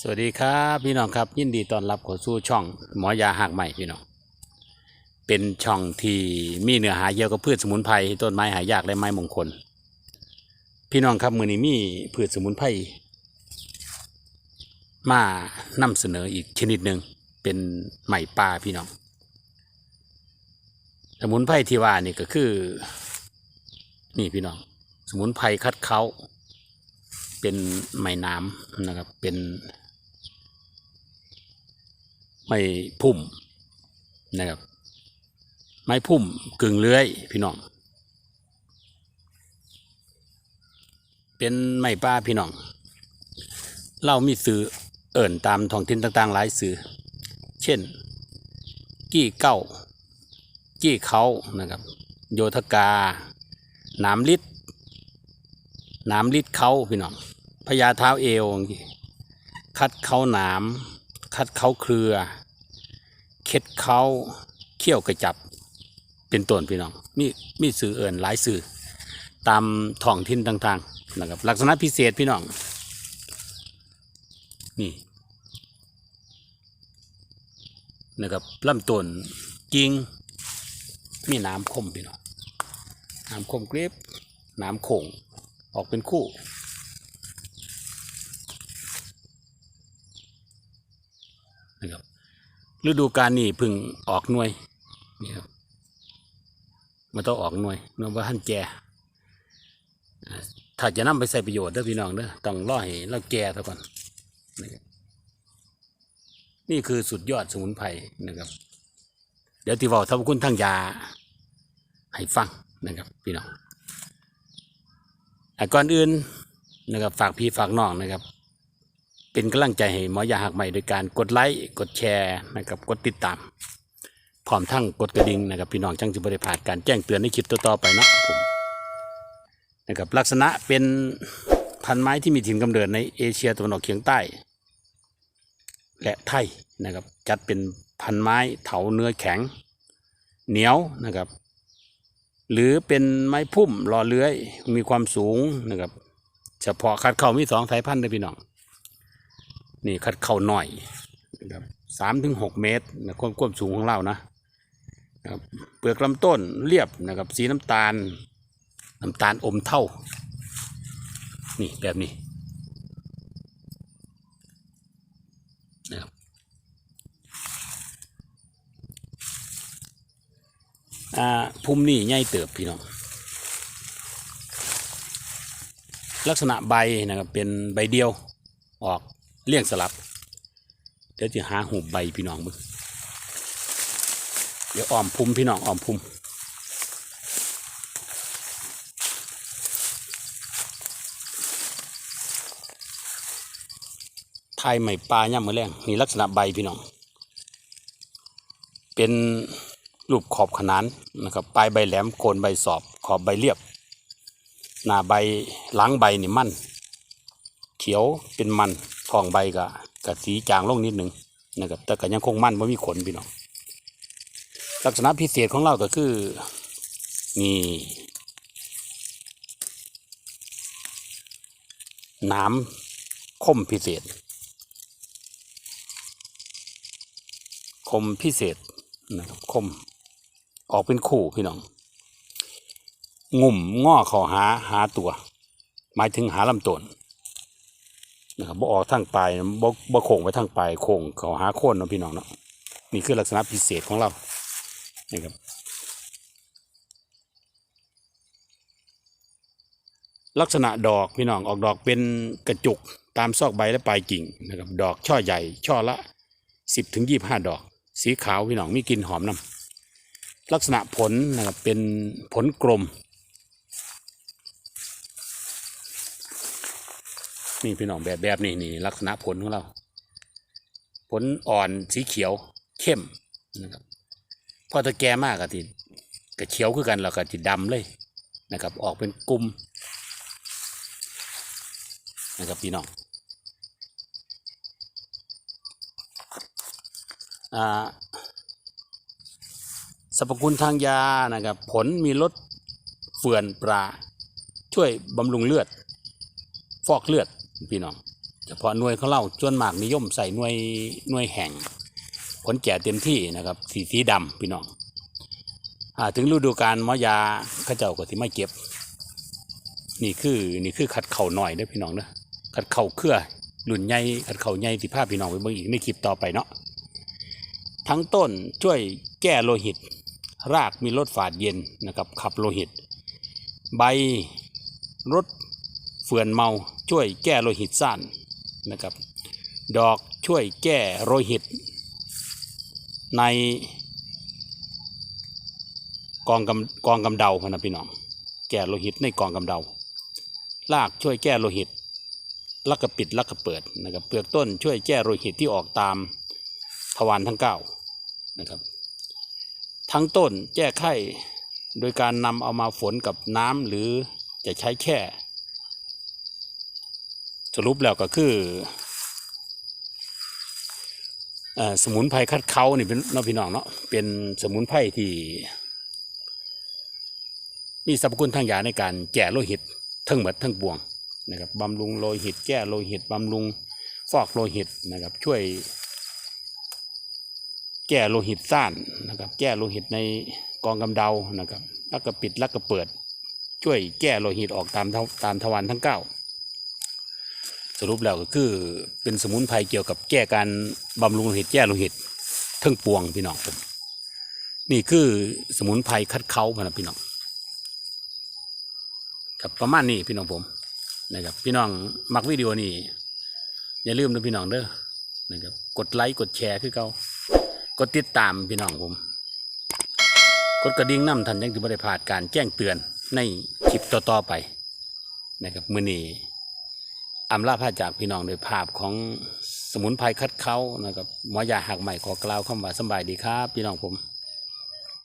สวัสดีครับพี่น้องครับ ยินดีต้อนรับเข้าสู่ช่องหมอยาหักใหม่พี่น้องเป็นช่องที่มีเนื้อหาเกี่ยวกับพืชสมุนไพรต้นไม้หายากและไม้มงคล พี่น้องครับมือนี้มีพืชสมุนไพรมานำเสนออีกชนิดหนึ่งเป็นใหม่ป่าพี่น้อง สมุนไพรที่ว่านี่ก็คือ นี่พี่น้อง สมุนไพรคัดเขาเป็นไม้น้ำนะครับเป็น ไม้พุ่มนะครับ ไม้พุ่มกึ่งเลื้อยพี่น้อง เป็นไม้ป้าพี่น้อง เรามีสื่อเอิ่นตามท้องถิ่นต่างๆ หลายสื่อ เช่น กี้เก้า กี้เขานะครับ โยธกา หนามลิดหนามลิดเขาพี่น้องพญาเท้าเอวคัดเขาหนาม คัดเขาเครือ ค็ดเขาเขี้ยวกระจับเป็นต้นพี่น้องมีมีสื่อเอิ่นหลายสื่อตามท้องถิ่นต่างๆนะครับลักษณะพิเศษพี่น้องนี่นะครับลำต้นกิ่งมีน้ำคมพี่น้องน้ำคมกรบน้ำโขงออกเป็นคู่ นะครับ ฤดูกาลนี้เพึ่งออกหน่วยนี่ครับมันต้องออกหน่วยน่วยว่าท่านแก่อ่าถ้าจะนำไปใส่ประโยชน์เด้อพี่น้องเด้อต้องรอให้เราแก่ซะก่อนนะครับนี่คือสุดยอดสมุนไพรนะครับ เดี๋ยวที่บอกทำคุณทางยาให้ฟังนะครับ พี่น้องอะก่อนอื่นนะครับฝากพี่ฝากน้องนะครับ เป็นกำลังใจให้หมอยาหักใหม่โดยการกดไลค์กดแชร์นะครับกดติดตามพร้อมทั้งกดกระดิ่งนะครับพี่น้องจังจะบริพาดการแจ้งเตือนในคลิปต่อๆไปเนาะผมนะครับลักษณะเป็นพันไม้ที่มีถิ่นกำเนิดในเอเชียตะวันออกเฉียงใต้ และไทยนะครับจัดเป็นพันไม้เถาเนื้อแข็ง เหนียวนะครับ หรือเป็นไม้พุ่มรอเลื้อยมีความสูงนะครับเฉพาะคัดเข้ามีสองสายพันธุ์เลยพี่น้อง นี่คัดเข้าหน่อยนะครับสามถึงหกเมตรนะความความสูงของเรานะนะครับเปลือกลำต้นเรียบนะครับสีน้ำตาลน้ำตาลอมเท่า นี่แบบนี้นะครับอ่าพุ่มนี่ใหญ่เติบพี่น้องลักษณะใบนะครับเป็นใบเดียวออก เลี่ยงสลับ เดี๋ยวจะหาหูใบพี่น้องมึงเดี๋ยวอ้อมพุ่มพี่น้องอ้อมพุ่มไทยใหม่ปลาย่ำมือแรงนี่ลักษณะใบพี่น้อง เป็นรูปขอบขนานนะครับปลายใบแหลมโคนใบสอบขอบใบเรียบ หน้าใบหลังใบนี่มั่น เขียวเป็นมันทองใบก็กับสีจางลงนิดหนึ่งนะครับแต่ก็ยังคงมันไม่มีขนพี่น้องลักษณะพิเศษของเราก็คือ นี่น้ำคมพิเศษ คมพิเศษนะครับคม ออกเป็นคู่พี่น้อง งุ่มง้อเขอหาหาตัว หมายถึงหาลำต้น นะครับบ่ออกทางปลายบ่บ่โค้งไปทางปลายโค้งเขาหาโคนเนาะพี่น้องเนาะนี่คือลักษณะพิเศษของเรานี่ครับลักษณะดอกพี่น้องออกดอกเป็นกระจุกตามซอกใบและปลายกิ่งนะครับดอกช่อใหญ่ช่อละสิบถึงยี่ห้าดอก สีขาวพี่น้องมีกลิ่นหอมน้ำลักษณะผลนะครับเป็นผลกลม นี่พี่น้องแบบแบบนี้นี่ลักษณะผลของเรา ผลอ่อนสีเขียวเข้มนะครับพอถ้าแก่มากก็ทีก็เขียวคือกันแล้วก็จะดำเลยนะครับ ออกเป็นกลุ่มนะครับพี่น้องอ่าสรรพคุณทางยานะครับ ผลมีลดเฟื่อนปลาช่วยบำรุงเลือด ฟอกเลือด พี่น้องเฉพาะหน่วยเของเราส่วนมากนิยมใส่หน่วยหน่วยแห่งผลแก่เต็มที่นะครับ สีสีดำพี่น้องอถึงฤดูกาลมอยาข้าเจ้าก็ที่ไม่เก็บ นี่คือนี่คือขัดเข่าหน่อยเด้อพี่น้องเด้อขัดเข่าเครือรุ่นใหญ่ขัดเข่าใหญ่ที่ภาพพี่น้องไปเบิ่งอีกในคลิปต่อไปเนาะทั้งต้นช่วยแก้โลหิต รากมีรสฝาดเย็นนะครับขับโลหิต ใบรสเฟื่อนเมา ช่วยแก้โลหิตสั้นนะครับ ดอกช่วยแก้โลหิต ในกองกำกองกำเดาพนะพี่น้อง แก้โลหิตในกองกำเดารากช่วยแก้โลหิตลักกระปิดลักกระเปิดนะครับเปลือกต้นช่วยแก้โลหิตที่ออกตามทวารทั้งเก้านะครับ ทั้งต้นแก้ไข้โดยการนำเอามาฝนกับน้ำหรือจะใช้แค่ สรุปแล้วก็คือสมุนไพรคัดเขานี่เป็นน้องพี่น้องเนาะเป็นสมุนไพรที่มีสรรพคุณทางยาในการแก้โลหิตทั้งหมดทั้งปวงนะครับบำรุงโลหิต แก้โลหิตบำรุงฟอกโลหิตนะครับ ช่วย แก้โลหิตซ่านนะครับ แก้โลหิตในกองกำเดานะครับแล้วก็ปิดแล้วก็เปิด ช่วยแก้โลหิตออกตามตามทวารทั้งเก้า รุปแล้วก็คือเป็นสมุนไพรเกี่ยวกับแก้การบำรุงโลหิตแก้โลหิตทั้งปวงพี่น้องผมนี่คือสมุนไพรคัดเขาพะนะพี่น้องครับประมาณนี้พี่น้องผมนะครับพี่น้องมักวิดีโอนี้อย่าลืมนะพี่น้องเด้อนะครับกดไลค์กดแชร์คือเก่ากดติดตามพี่น้องผม กดกระดิ่งน้ำทันยังจะบริพลาดการแจ้งเตือนในคลิปต่อๆไปนะครับมือนี้ อำลาพาจากพี่น้องโดยภาพของสมุนไพรคัดเขานะครับหมอยาหักใหม่ขอกล่าวคำว่าสบายดีครับ พี่น้องผม